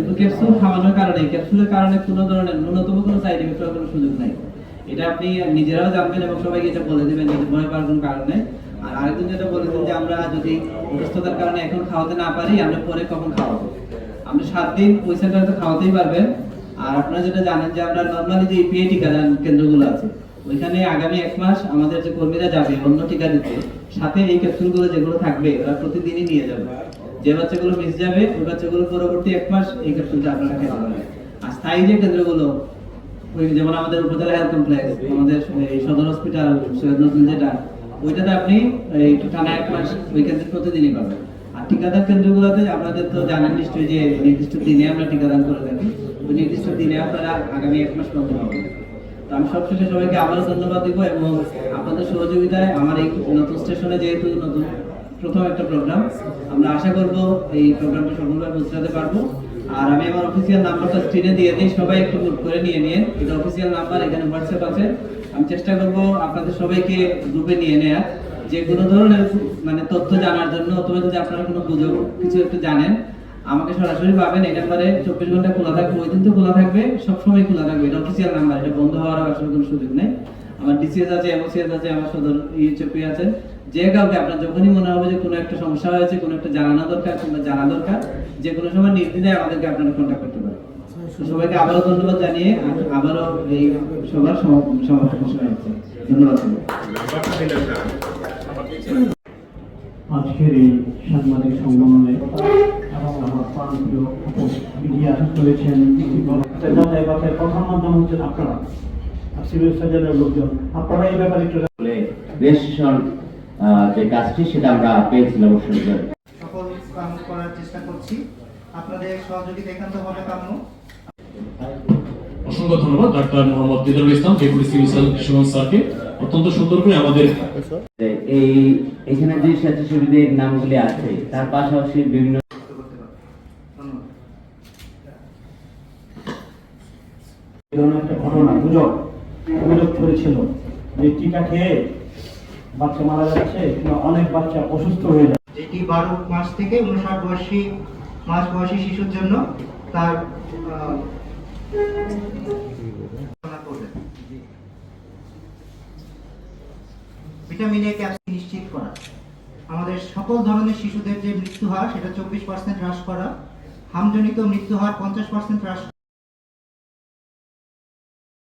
কিন্তু ক্যাপসুল খাওয়ানোর কারণে ক্যাপসুলের কারণে কোনো ধরনের ন্যূনতম কোনো সাইড এফেক্ট হওয়ার কোনো সুযোগ নাই। এটা আপনি নিজেরাও জানবেন এবং সবাইকে এটা বলে দেবেন যে ভয় পাওয়ার কোনো কারণ নেই। আর আরেকজন যেটা বলে দেন যে আমরা যদি অসুস্থতার কারণে এখন খাওয়াতে না পারি, আমরা পরে কখন খাওয়াবো? আপনি সাত দিন ওই সেন্টারে তো খাওয়াতেই পারবেন। আর আপনারা যেটা জানেন যে আমরা নর্মালি যে ইপিআই টিকাদান কেন্দ্রগুলো আছে ওইখানে আগামী এক মাস আমাদের যে কর্মীরা যাবে অন্য টিকা দিতে সাথে এই ক্যাপসুলগুলো যেগুলো থাকবে, ওরা প্রতিদিনই নিয়ে যাবে। যে বাচ্চাগুলো মিস যাবে, ওই বাচ্চাগুলো পরবর্তী এক মাস এই ক্যাপসুলটা আপনারা খেতে পারবেন আর স্থায়ী যে কেন্দ্রগুলো যেমন আমাদের উপজেলা হেলথ কমপ্লেক্স আমাদের সদর হসপিটাল সৈয়দ নজরুল যেটা, ওইটাতে আপনি এই টানা এক মাস ওই কেন্দ্রে প্রতিদিনই পাবেন। আর টিকাদান কেন্দ্রগুলোতে আপনাদের তো জানেন নিশ্চয়ই যে নির্দিষ্ট দিনে আমরা টিকাদান করে থাকি। ওই নির্দিষ্ট দিনে আপনারা আগামী এক মাস পর্যন্ত পাবেন। আমি সবশেষে সবাইকে আবারও ধন্যবাদ দিব এবং আপনাদের সহযোগিতায় আমার এই নতুন স্টেশনে যেহেতু নতুন প্রথম একটা প্রোগ্রাম আমরা আশা করব এই প্রোগ্রামটা সফলভাবে পৌঁছাতে পারব। আর আমি আমার অফিসিয়াল নাম্বারটা স্ক্রিনে দিয়ে দিই, সবাই একটু নোট করে নিয়ে নিন। এটা অফিসিয়াল নাম্বার এখানে হোয়াটসঅ্যাপ আছে। আমি চেষ্টা করব আপনাদের সবাইকে গ্রুপে নিয়ে নেওয়ার যে কোনো ধরনের মানে তথ্য জানার জন্য অথবা যদি আপনারা কোনো গুজব কিছু একটু জানেন আমাকে সরাসরি পাবেন এই নাম্বারে চব্বিশ ঘণ্টা খোলা থাকবে, ওই দিন তো খোলা থাকবে, সবসময় খোলা থাকবে, এটা অফিসিয়াল নাম্বার এটা বন্ধ হওয়ার আসলে কোনো সুযোগ নেই। আমার ডিসিএস আছে এমওসিএস আছে, আমার সদর ইউচপি আছে। যে কাউকে, আপনার যখনই মনে হবে যে কোনো একটা সমস্যা হয়েছে, কোনো একটা জানানো দরকার কিংবা জানা দরকার, যে কোনো সময় নির্দ্বিধায় আমাদেরকে আপনারা কন্ট্যাক্ট করতে পারেন। সবাইকে আবারও ধন্যবাদ জানিয়ে আবারও এই সবার সমাপ্ত ঘোষণা হচ্ছে। ধন্যবাদ। আজকের এই সাংবাদিক সম্মেলনে এবং আমার প্রাণপ্রিয় মিডিয়া করেছেন যাতায়াত কথার কথার মাধ্যম হচ্ছেন আপনারা। সিভিল সার্জনের লোকজন। আপনারা এই ব্যাপারে একটু রেজিস্ট্রেশন যে কাজটি সেটা আমরা পেয়েছিলাম সকল কাম করার চেষ্টা করছি। আপনাদের সহযোগিতা একান্ত কাম্য। অসংখ্য ধন্যবাদ doctor Mohammad Didarul Islam deputy civil surgeon স্যারকে। অত্যন্ত সুন্দর করে আমাদের এই এখানে যে স্বেচ্ছাসেবীদের নামগুলি আছে তার পাশাপাশি বিভিন্ন একটা ঘটনা গুজব যে টিকা খেয়ে বাচ্চা মারা যাচ্ছে অনেক বাচ্চা অসুস্থ হয়ে যাচ্ছে। যেটি বারো মাস থেকে উনষাট বয়সী মাস বয়সী শিশুর জন্য তার ভিটামিন এ ক্যাপসুল নিশ্চিত করা। আমাদের সকল ধরনের শিশুদের যে মৃত্যু হার, সেটা চব্বিশ পার্সেন্ট হ্রাস করা। হামজনিত মৃত্যু হার পঞ্চাশ পার্সেন্ট হ্রাস